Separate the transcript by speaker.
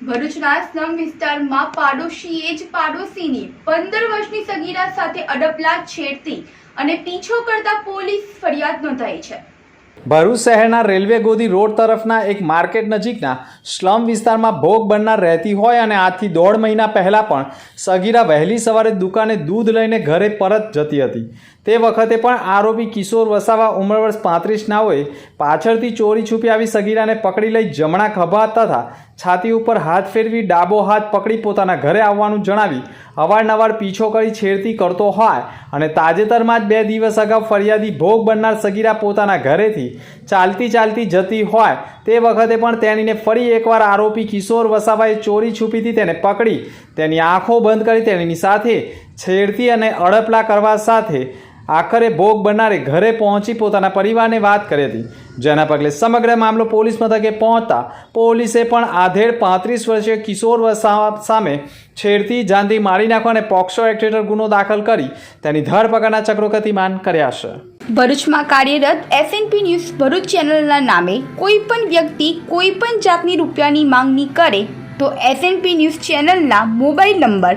Speaker 1: ભરૂચના સ્લમ વિસ્તારમાં પાડોશીએ જ પાડોશીની પંદર વર્ષની સગીરા સાથે અડપલા છેડતી અને પીછો કરતા પોલીસ ફરિયાદ નોંધાઈ છે.
Speaker 2: ભરૂચ શહેરના રેલવે ગોદી રોડ તરફના એક માર્કેટ નજીકના સ્લમ વિસ્તારમાં ભોગ બનનાર રહેતી હોય અને આજથી દોઢ મહિના પહેલાં પણ સગીરા વહેલી સવારે દુકાને દૂધ લઈને ઘરે પરત જતી હતી. તે વખતે પણ આરોપી કિશોર વસાવા ઉંમર વર્ષ પાંત્રીસનાઓએ પાછળથી ચોરી છુપી આવી સગીરાને પકડી લઈ જમણા ખભા તથા છાતી ઉપર હાથ ફેરવી ડાબો હાથ પકડી પોતાના ઘરે આવવાનું જણાવી અવારનવાર પીછો કરી છેડતી કરતો હોય અને તાજેતરમાં જ બે દિવસ અગાઉ ફરિયાદી ભોગ બનનાર સગીરા પોતાના ઘરેથી ચાલતી ચાલતી જતી હોય તે વખતે પણ તેણીને ફરી એકવાર આરોપી કિશોર વસાવાએ ચોરી છુપીથી તેને પકડી. તેની આંખો બંધ કરી તેણીની સાથે છેડતી અને અડપલા કરવા સાથે આખરે ભોગ બનનારે ઘરે પહોંચી પોતાના પરિવારને વાત કરી હતી. જેના પગલે સમગ્ર મામલો પોલીસ મથકે પહોંચતા પોલીસે પણ આધેડ પાંત્રીસ વર્ષીય કિશોર વસાવા સામે છેડતી જાનથી મારી નાખવા અને પોક્સો એક્ટ હેઠળ ગુનો દાખલ કરી તેની ધરપકડના ચક્રો ગતિમાન કર્યા છે.
Speaker 1: ભરૂચમાં કાર્યરત એસએનપી ન્યૂઝ ભરૂચ ચેનલના નામે કોઈ પણ વ્યક્તિ કોઈ પણ જાતની રૂપિયાની માંગણી કરે તો એસએનપી ન્યૂઝ ચેનલના મોબાઈલ નંબર